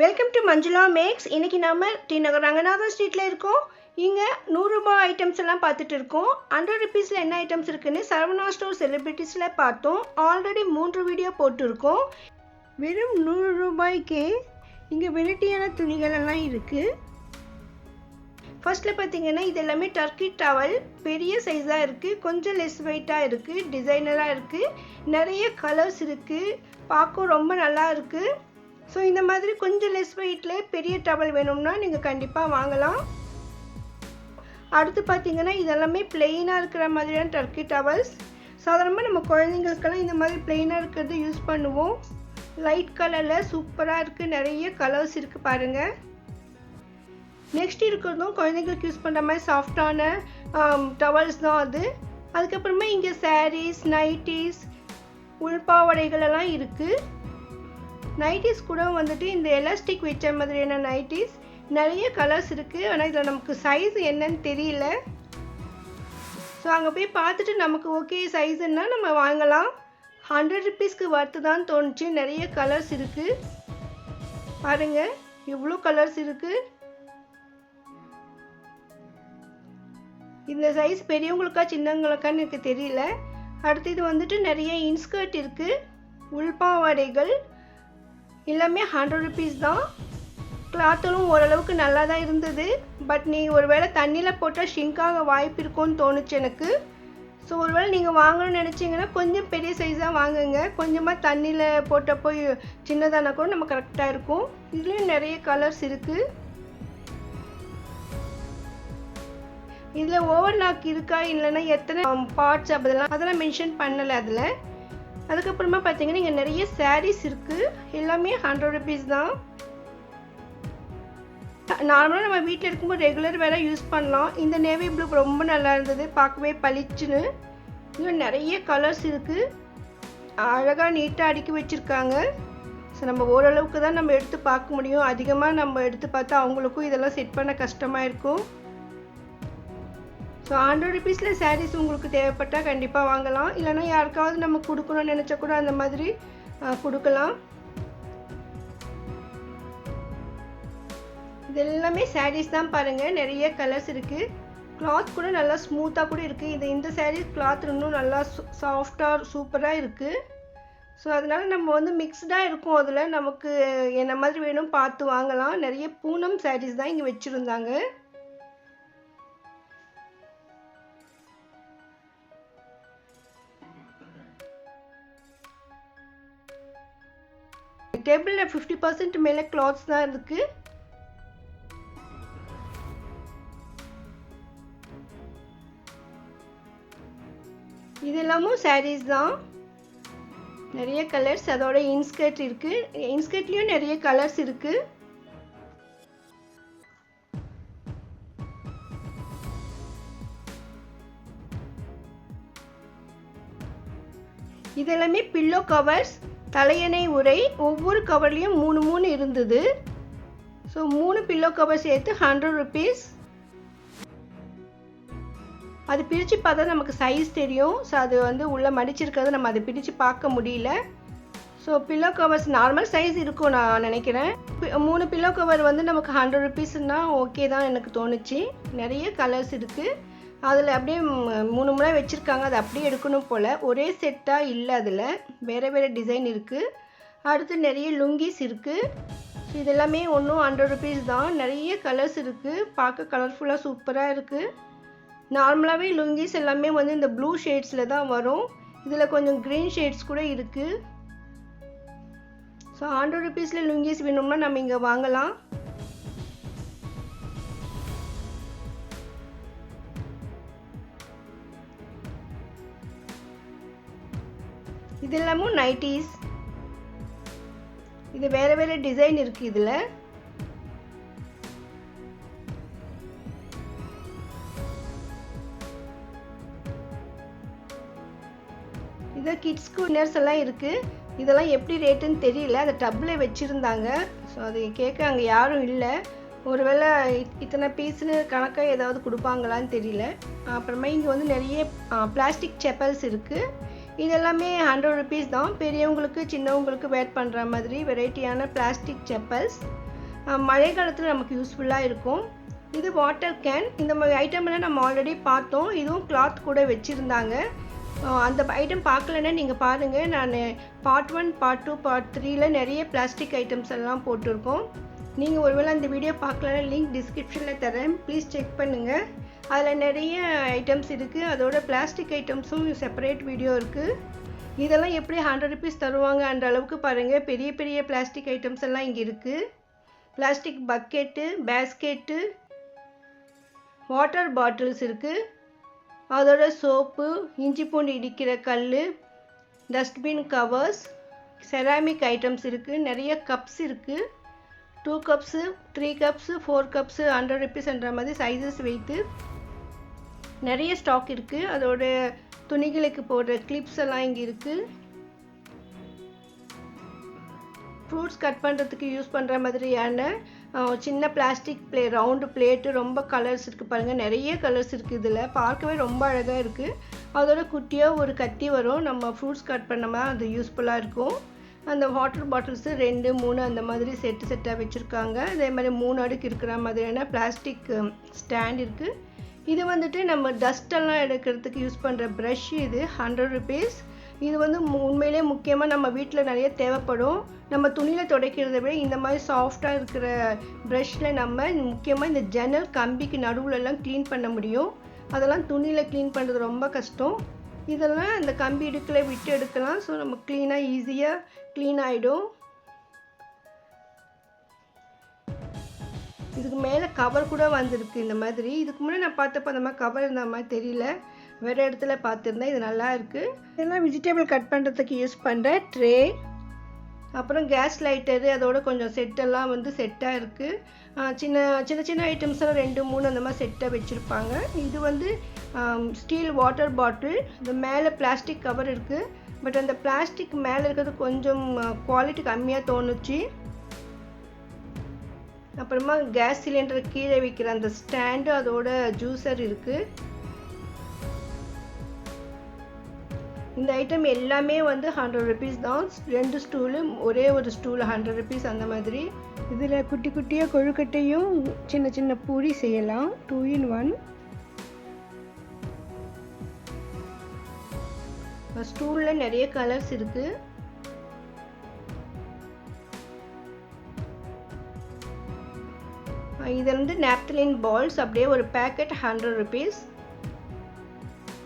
Welcome to Manjula maths இன்னைக்கு நம்ம D நகர் ரங்கநாதன் ஸ்ட்ரீட்டில் இருக்கோம். இங்கே நூறுரூபா ஐட்டம்ஸ் எல்லாம் பார்த்துட்டு இருக்கோம். ஹண்ட்ரட் ருபீஸில் என்ன ஐட்டம்ஸ் இருக்குன்னு சரவணா ஸ்டோர் செலிப்ரிட்டிஸில் பார்த்தோம். ஆல்ரெடி மூன்று வீடியோ போட்டிருக்கோம். வெறும் நூறு ரூபாய்க்கே இங்கே வெரைட்டியான துணிகள் எல்லாம் இருக்குது ஃபர்ஸ்ட்டில் பார்த்தீங்கன்னா இது எல்லாமே டர்க்கி டவல் பெரிய சைஸாக இருக்குது கொஞ்சம் லெஸ் வெயிட்டாக இருக்குது டிசைனராக இருக்குது நிறைய கலர்ஸ் இருக்குது பார்க்க ரொம்ப நல்லா இருக்குது ஸோ இந்த மாதிரி கொஞ்சம் லெஸ் வெயிட்லேயே பெரிய டவல் வேணும்னா நீங்கள் கண்டிப்பாக வாங்கலாம். அடுத்து பார்த்தீங்கன்னா இதெல்லாமே பிளெயினாக இருக்கிற மாதிரியான டர்க்கி டவல்ஸ் சாதாரணமாக நம்ம குழந்தைங்களுக்கெல்லாம் இந்த மாதிரி பிளெயினாக இருக்கிறது யூஸ் பண்ணுவோம். லைட் கலரில் சூப்பராக இருக்குது நிறைய கலர்ஸ் இருக்குது பாருங்கள் நெக்ஸ்ட் இருக்கிறதும் குழந்தைங்களுக்கு யூஸ் பண்ணுற மாதிரி சாஃப்டான டவல்ஸ் தான் அது. அதுக்கப்புறமா இங்கே சாரீஸ் நைட்டிஸ் உள்பாவடைகள் எல்லாம் இருக்குது நைட்டிஸ் கூட வந்துட்டு இந்த எலாஸ்டிக் வச்ச மாதிரியான நைட்டிஸ் நிறைய கலர்ஸ் இருக்குது ஆனால் இதில் நமக்கு சைஸ் என்னன்னு தெரியல. ஸோ அங்கே போய் பார்த்துட்டு நமக்கு ஓகே சைஸுன்னா நம்ம வாங்கலாம். ஹண்ட்ரட் ருபீஸ்க்கு வர்த்து தான் தோணுச்சு. நிறைய கலர்ஸ் இருக்குது பாருங்கள் எவ்வளோ கலர்ஸ் இருக்குது இந்த சைஸ் பெரியவங்களுக்கா சின்னவங்களுக்கான்னு எனக்கு தெரியல. அடுத்து இது வந்துட்டு நிறைய இன்ஸ்கர்ட் இருக்குது உள்பாவாடைகள் எல்லாமே ஹண்ட்ரட் ருபீஸ் தான். கிளாத்தலும் ஓரளவுக்கு நல்லா தான் இருந்தது. பட் நீ ஒருவேளை தண்ணியில் போட்டால் ஷிங்காக வாய்ப்பு இருக்கும்னு தோணுச்சு எனக்கு. ஸோ ஒருவேளை நீங்கள் வாங்கணும்னு நினச்சிங்கன்னா கொஞ்சம் பெரிய சைஸாக வாங்குங்க. கொஞ்சமாக தண்ணியில் போட்டப்போ சின்னதானா கூட நம்ம கரெக்டாக இருக்கும். இதுலேயும் நிறைய கலர்ஸ் இருக்குது இதில் ஓவர்லாக் இருக்கா இல்லைன்னா எத்தனை um, பார்ட்ஸ் அதெல்லாம் அதெல்லாம் மென்ஷன் பண்ணலை அதில். அதுக்கப்புறமா பார்த்தீங்கன்னா இங்கே நிறைய சாரீஸ் இருக்குது எல்லாமே ஹண்ட்ரட் ருபீஸ் தான். நார்மலாக நம்ம வீட்டில் இருக்கும்போது ரெகுலர் வேலை யூஸ் பண்ணலாம். இந்த நேவி ப்ளூ ரொம்ப நல்லா இருந்தது. பார்க்கவே பளிச்சுன்னு. இன்னும் நிறைய கலர்ஸ் இருக்குது அழகாக நீட்டாக அடுக்கி வச்சுருக்காங்க. ஸோ நம்ம ஓரளவுக்கு தான் நம்ம எடுத்து பார்க்க முடியும். அதிகமாக நம்ம எடுத்து பார்த்தா அவங்களுக்கும் இதெல்லாம் செட் பண்ண கஷ்டமாக இருக்கும். ஸோ ஹண்ட்ரட் ருபீஸில் சாரீஸ் உங்களுக்கு தேவைப்பட்டால் கண்டிப்பாக வாங்கலாம். இல்லைனா யாருக்காவது நம்ம கொடுக்கணும்னு நினச்சா கூட அந்த மாதிரி கொடுக்கலாம். இது எல்லாமே சாரீஸ் தான் பாருங்கள் நிறைய கலர்ஸ் இருக்குது கிளாத் கூட நல்லா ஸ்மூத்தாக கூட இருக்குது இது இந்த சாரீ கிளாத் இன்னும் நல்லா சாஃப்டாக சூப்பராக இருக்குது ஸோ அதனால் நம்ம வந்து மிக்ஸ்டாக இருக்கும் அதில். நமக்கு என்ன மாதிரி வேணும் பார்த்து வாங்கலாம். நிறைய பூனம் சாரீஸ் தான் இங்கே வச்சுருந்தாங்க. டேபிளில் ஃபிஃப்டி பர்சன்ட் மேலே கிளாத்ஸ் தான் இருக்குது இது எல்லாமும் சாரீஸ் தான். நிறைய கலர்ஸ் அதோட இன்ஸ்கர்ட் இருக்குது இன்ஸ்கர்ட்லேயும் நிறைய கலர்ஸ் இருக்குது இது எல்லாமே பில்லோ கவர்ஸ் தலையணை உரை ஒவ்வொரு கவர்லேயும் மூணு மூணு இருந்தது. ஸோ மூணு பில்லோ கவர் சேர்த்து ஹண்ட்ரட் ருபீஸ் அது பிரித்து பார்த்தா நமக்கு சைஸ் தெரியும். ஸோ அது வந்து உள்ளே மடிச்சிருக்கிறது நம்ம அதை பிரித்து பார்க்க முடியல. So pillow covers normal size இருக்கும் நான் நினைக்கிறேன். மூணு பில்லோ கவர் வந்து நமக்கு ஹண்ட்ரட் ருபீஸ்னால் ஓகே தான் எனக்கு தோணுச்சு. நிறைய கலர்ஸ் இருக்குது அதில் அப்படியே மூணு முறை வச்சுருக்காங்க. அதை அப்படியே எடுக்கணும் போல். ஒரே செட்டாக இல்லை அதில். வேறு வேறு டிசைன் இருக்குது அடுத்து நிறைய லுங்கிஸ் இருக்குது இதெல்லாமே ஒன்றும் ஹண்ட்ரட் ருபீஸ் தான். நிறைய கலர்ஸ் இருக்குது பார்க்க கலர்ஃபுல்லாக சூப்பராக இருக்குது நார்மலாகவே லுங்கிஸ் எல்லாமே வந்து இந்த ப்ளூ ஷேட்ஸில் தான் வரும். இதில் கொஞ்சம் க்ரீன் ஷேட்ஸ் கூட இருக்குது ஸோ ஹண்ட்ரட் ருபீஸில் லுங்கிஸ் வேணும்னா நம்ம இங்கே வாங்கலாம். இது எல்லாமும் நைட்டிஸ் இது வேறு வேறு டிசைன் இருக்குது இதில். இது கிட்ஸ்க்கு வின்னர்ஸ் எல்லாம் இருக்குது இதெல்லாம் எப்படி ரேட்டுன்னு தெரியல. அந்த டப்பில் வச்சுருந்தாங்க. ஸோ அது கேட்க அங்கே யாரும் இல்லை. ஒருவேளை இத்தனை பீஸ்னு கணக்காக ஏதாவது கொடுப்பாங்களான்னு தெரியல. அப்புறமா இங்கே வந்து நிறைய பிளாஸ்டிக் செப்பல்ஸ் இருக்குது இது எல்லாமே ஹண்ட்ரட் ருபீஸ் தான். பெரியவங்களுக்கு சின்னவங்களுக்கு வேர் பண்ணுற மாதிரி வெரைட்டியான பிளாஸ்டிக் செப்பல்ஸ் மழை காலத்தில் நமக்கு யூஸ்ஃபுல்லாக இருக்கும். இது வாட்டர் கேன் இந்த மாதிரி ஐட்டம்லாம் நம்ம ஆல்ரெடி பார்த்தோம். இதுவும் கிளாத் கூட வச்சுருந்தாங்க. அந்த ஐட்டம் பார்க்கலன்னா நீங்கள் பாருங்கள் நான் part one part two part த்ரீல நிறைய பிளாஸ்டிக் ஐட்டம்ஸ் எல்லாம் போட்டிருக்கோம். நீங்கள் ஒருவேளை அந்த வீடியோ பார்க்கலன்னா லிங்க் டிஸ்கிரிப்ஷனில் தரேன். ப்ளீஸ் செக் பண்ணுங்கள் அதில் நிறைய ஐட்டம்ஸ் இருக்குது அதோட பிளாஸ்டிக் ஐட்டம்ஸும் செப்பரேட் வீடியோ இருக்குது இதெல்லாம் எப்படி ஹண்ட்ரட் ருபீஸ் தருவாங்கன்ற அளவுக்கு பாருங்கள் பெரிய பெரிய பிளாஸ்டிக் ஐட்டம்ஸ் எல்லாம் இங்கே இருக்குது plastic bucket basket water bottles இருக்குது அதோட சோப்பு இஞ்சி பூண்டு இடிக்கிற கல் டஸ்ட்பின் கவர்ஸ் செராமிக் ஐட்டம்ஸ் இருக்குது நிறைய கப்ஸ் இருக்குது two cups three cups four cups hundred ருபீஸ்ன்ற மாதிரி சைஸஸ் வைத்து நிறைய ஸ்டாக் இருக்குது அதோட துணிகளுக்கு போடுற கிளிப்ஸ் எல்லாம் இங்கே இருக்குது ஃப்ரூட்ஸ் கட் பண்ணுறதுக்கு யூஸ் பண்ணுற மாதிரியான சின்ன பிளாஸ்டிக் ப்ளே ரவுண்டு பிளேட்டு ரொம்ப கலர்ஸ் இருக்குது பாருங்கள் நிறைய கலர்ஸ் இருக்குது இதில். பார்க்கவே ரொம்ப அழகாக இருக்குது அதோட குட்டியாக ஒரு கத்தி வரும். நம்ம ஃப்ரூட்ஸ் கட் பண்ணமா அது யூஸ்ஃபுல்லாக இருக்கும். அந்த வாட்டர் பாட்டில்ஸு ரெண்டு மூணு அந்த மாதிரி செட்டு செட்டாக வச்சுருக்காங்க. அதே மாதிரி மூணு அடுக்கு இருக்கிற மாதிரியான பிளாஸ்டிக் ஸ்டாண்ட் இருக்குது இது வந்துட்டு நம்ம டஸ்டெல்லாம் எடுக்கிறதுக்கு யூஸ் பண்ணுற ப்ரஷ் இது ஹண்ட்ரட் ருபீஸ் இது வந்து உண்மையிலே முக்கியமாக நம்ம வீட்டில் நிறைய தேவைப்படும். நம்ம துணியில் துடைக்கிறத விட இந்த மாதிரி சாஃப்டாக இருக்கிற ப்ரஷில் நம்ம முக்கியமாக இந்த ஜன்னல் கம்பிக்கு நடுவுலலாம் க்ளீன் பண்ண முடியும். அதெல்லாம் துணியில் க்ளீன் பண்ணுறது ரொம்ப கஷ்டம். இதெல்லாம் இந்த கம்பி இடுக்கில் விட்டு எடுக்கலாம். ஸோ நம்ம க்ளீனாக ஈஸியாக க்ளீன் ஆகிடும் இதுக்கு மேலே கவர் கூட வந்திருக்கு இந்த மாதிரி. இதுக்கு முன்னாடி நான் பார்த்தப்போ அந்த மாதிரி கவர் இருந்த மாதிரி தெரியல. வேறு இடத்துல பார்த்துருந்தேன். இது நல்லா இருக்குது இதெல்லாம் வெஜிடபிள் கட் பண்ணுறதுக்கு யூஸ் பண்ணுற ட்ரே அப்புறம் கேஸ் லைட்டரு அதோட கொஞ்சம் செட்டெல்லாம் வந்து செட்டாக இருக்குது சின்ன சின்ன சின்ன ஐட்டம்ஸ் எல்லாம் ரெண்டு மூணு அந்த மாதிரி செட்டாக வச்சுருப்பாங்க. இது வந்து ஸ்டீல் வாட்டர் பாட்டில் இது மேலே பிளாஸ்டிக் கவர் இருக்குது பட் அந்த பிளாஸ்டிக் மேலே இருக்கிறது கொஞ்சம் குவாலிட்டி கம்மியாக தோணுச்சு. அப்புறமா கேஸ் சிலிண்டர் கீழே வைக்கிற அந்த ஸ்டாண்டு அதோட ஜூஸர் இருக்குது இந்த ஐட்டம் எல்லாமே வந்து ஹண்ட்ரட் ருபீஸ் தான். ரெண்டு ஸ்டூலு ஒரே ஒரு ஸ்டூல் ஹண்ட்ரட் ருபீஸ் அந்த மாதிரி. இதில் குட்டி குட்டியாக கொழுக்கட்டையும் சின்ன சின்ன பூரி செய்யலாம். டூ இன் ஒன் ஸ்டூலில் நிறைய கலர்ஸ் இருக்குது இது வந்து நாப்தலின் பால்ஸ் அப்படியே ஒரு பேக்கெட் ஹண்ட்ரட் ருபீஸ்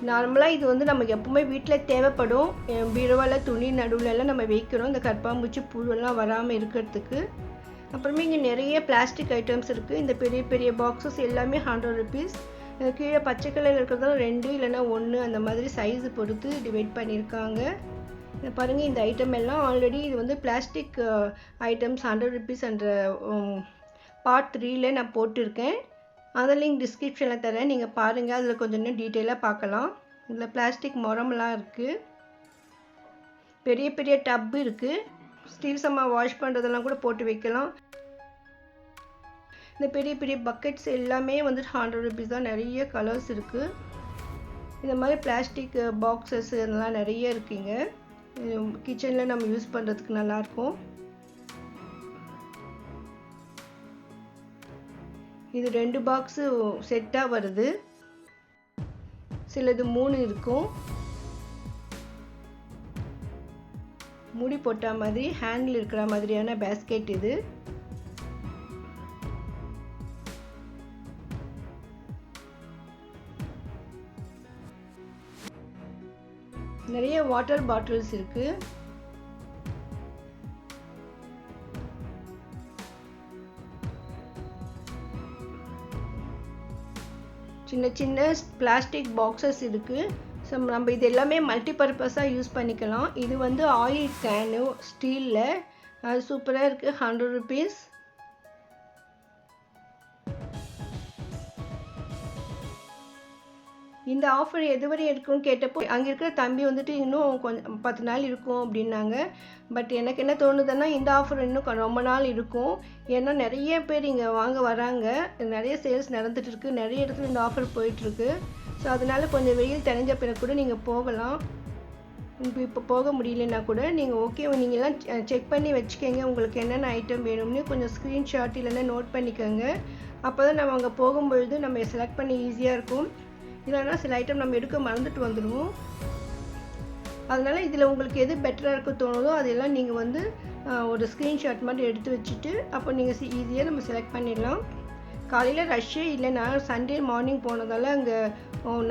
நார்மலாக இது வந்து நமக்கு எப்பவுமே வீட்டில் தேவைப்படும். பீரோவால் துணி நடுவில்லாம் நம்ம வைக்கிறோம். இந்த கற்பாம்பூச்சி புழுவெல்லாம் வராமல் இருக்கிறதுக்கு. அப்புறமே இங்கே நிறைய பிளாஸ்டிக் ஐட்டம்ஸ் இருக்குது இந்த பெரிய பெரிய பாக்ஸஸ் எல்லாமே ஹண்ட்ரட் ருபீஸ் கீழே பச்சை கலரில் இருக்கிறதால ரெண்டு இல்லைன்னா ஒன்று அந்த மாதிரி சைஸு பொறுத்து டிவைட் பண்ணியிருக்காங்க. பாருங்கள் இந்த ஐட்டம் எல்லாம் ஆல்ரெடி இது வந்து பிளாஸ்டிக் ஐட்டம்ஸ் ஹண்ட்ரட் ருபீஸ் என்ற பார்ட் த்ரீல நான் போட்டிருக்கேன். அந்த லிங்க் டிஸ்கிரிப்ஷனில் தரேன். நீங்கள் பாருங்கள் அதில் கொஞ்சம் இன்னும் டீட்டெயிலாக பார்க்கலாம். இதில் பிளாஸ்டிக் முரம்லாம் இருக்குது பெரிய பெரிய டப்பு இருக்குது ஸ்டீல் சம்மா வாஷ் பண்ணுறதெல்லாம் கூட போட்டு வைக்கலாம். இந்த பெரிய பெரிய பக்கெட்ஸ் எல்லாமே வந்து ஹண்ட்ரட் ருபீஸ் தான். நிறைய கலர்ஸ் இருக்குது இந்த மாதிரி பிளாஸ்டிக் பாக்ஸஸ் uh, இதெல்லாம் நிறைய இருக்குங்க கிச்சனில் நம்ம யூஸ் பண்ணுறதுக்கு நல்லாயிருக்கும் இது ரெண்டு பாக்ஸு செட்டாக வருது. சிலது மூணு இருக்கும். முடி போட்ட மாதிரி ஹேண்டில் இருக்கிற மாதிரியான பேஸ்கெட் இது. நிறைய வாட்டர் பாட்டில்ஸ் இருக்குது சின்ன சின்ன பிளாஸ்டிக் பாக்ஸஸ் இருக்குது ஸோ நம்ம இது எல்லாமே மல்டிபர்பஸாக யூஸ் பண்ணிக்கலாம். இது வந்து ஆயில் கேனு ஸ்டீலில் அது சூப்பராக இருக்குது ஹண்ட்ரட் ருபீஸ் இந்த ஆஃபர் எதுவரை இருக்கும்னு கேட்டப்போ அங்கே இருக்கிற தம்பி வந்துட்டு இன்னும் கொஞ்சம் பத்து நாள் இருக்கும் அப்படின்னாங்க. பட் எனக்கு என்ன தோணுதுன்னா இந்த ஆஃபர் இன்னும் ரொம்ப நாள் இருக்கும். ஏன்னா நிறைய பேர் இங்கே வாங்க வராங்க. நிறைய சேல்ஸ் நடந்துட்டு நிறைய இடத்துல இந்த ஆஃபர் போயிட்டுருக்கு ஸோ அதனால் கொஞ்சம் வெயில் தெரிஞ்ச பிறகு கூட நீங்கள் போகலாம். இப்போ போக முடியலன்னா கூட நீங்கள் ஓகே நீங்கள்லாம் செக் பண்ணி வச்சுக்கோங்க. உங்களுக்கு என்னென்ன ஐட்டம் வேணும்னு கொஞ்சம் ஸ்க்ரீன்ஷாட் இல்லைன்னா நோட் பண்ணிக்கோங்க. அப்போ தான் நம்ம அங்கே போகும்பொழுது நம்ம செலக்ட் பண்ணி ஈஸியாக இருக்கும். இல்லைன்னா சில ஐட்டம் நம்ம எடுக்க மறந்துட்டு வந்துடுவோம். அதனால் இதில் உங்களுக்கு எது பெட்டராக இருக்க தோணுதோ அதெல்லாம் நீங்கள் வந்து ஒரு ஸ்க்ரீன்ஷாட் மாதிரி எடுத்து வச்சுட்டு அப்போ நீங்கள் ஈஸியாக நம்ம செலக்ட் பண்ணிடலாம். காலையில் ரஷ்ஷே இல்லை நான் சண்டே மார்னிங் போனதால் அங்கே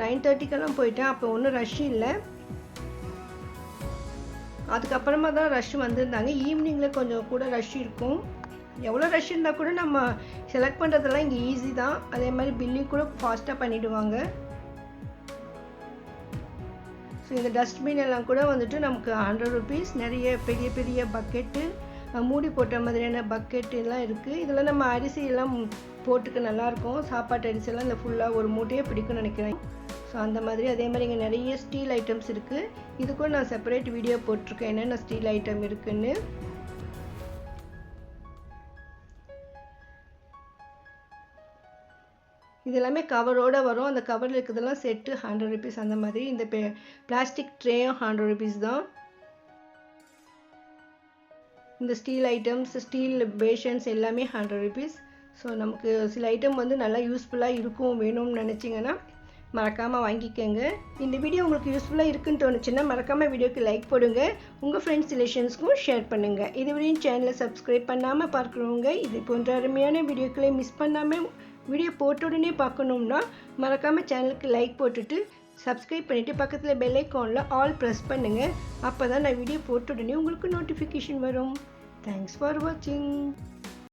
நைன் தேர்ட்டிக்கெல்லாம் போயிட்டேன். அப்போ ஒன்றும் ரஷ் இல்லை. அதுக்கப்புறமா தான் ரஷ் வந்திருந்தாங்க. ஈவினிங்கில் கொஞ்சம் கூட ரஷ் இருக்கும். எவ்வளோ ரஷ் இருந்தால் கூட நம்ம செலக்ட் பண்ணுறதெல்லாம் இங்கே ஈஸி தான். அதே மாதிரி பில்லிங் கூட ஃபாஸ்ட்டாக பண்ணிவிடுவாங்க ஸோ இந்த டஸ்ட்பின் எல்லாம் கூட வந்துட்டு நமக்கு ஹண்ட்ரட் ருபீஸ் நிறைய பெரிய பெரிய பக்கெட்டு மூடி போட்ட மாதிரியான பக்கெட் எல்லாம் இருக்குது இதில் நம்ம அரிசி எல்லாம் போட்டுக்க நல்லாயிருக்கும் சாப்பாட்டு அரிசியெல்லாம் இந்த ஃபுல்லாக ஒரு மூட்டையே பிடிக்கும்னு நினைக்கிறேன். ஸோ அந்த மாதிரி அதே மாதிரி இங்கே நிறைய ஸ்டீல் ஐட்டம்ஸ் இருக்குது இதுக்கும் நான் செப்பரேட் வீடியோ போட்டிருக்கேன். என்னென்ன ஸ்டீல் ஐட்டம் இருக்குன்னு. இது எல்லாமே கவரோடு வரும். அந்த கவரில் இருக்கிறதெல்லாம் செட்டு ஹண்ட்ரட் ருபீஸ் அந்த மாதிரி. இந்த பிளாஸ்டிக் ட்ரேயும் ஹண்ட்ரட் ருபீஸ் தான். இந்த ஸ்டீல் ஐட்டம்ஸ் ஸ்டீல் பேஷன்ஸ் எல்லாமே ஹண்ட்ரட் ருபீஸ் ஸோ நமக்கு சில ஐட்டம் வந்து நல்லா யூஸ்ஃபுல்லாக இருக்கும் வேணும்னு நினச்சிங்கன்னா மறக்காமல் வாங்கிக்கோங்க. இந்த வீடியோ உங்களுக்கு யூஸ்ஃபுல்லாக இருக்குன்னு தோணுச்சுன்னா மறக்காமல் வீடியோக்கு லைக் போடுங்க. உங்கள் ஃப்ரெண்ட்ஸ் ரிலேஷன்ஸ்க்கும் ஷேர் பண்ணுங்கள் இதுவரையும் சேனலை சப்ஸ்கிரைப் பண்ணாமல் பார்க்குறவங்க இது போன்ற அருமையான வீடியோக்களை மிஸ் பண்ணாமல் வீடியோ போட்ட உடனே பார்க்கணும்னா மறக்காமல் சேனலுக்கு லைக் போட்டுட்டு சப்ஸ்கிரைப் பண்ணிவிட்டு பக்கத்தில் பெல் ஐக்கானில் ஆல் ப்ரெஸ் பண்ணுங்கள் அப்போ தான் நான் வீடியோ போட்ட உடனே உங்களுக்கு நோட்டிஃபிகேஷன் வரும். தேங்க்ஸ் ஃபார் வாட்சிங்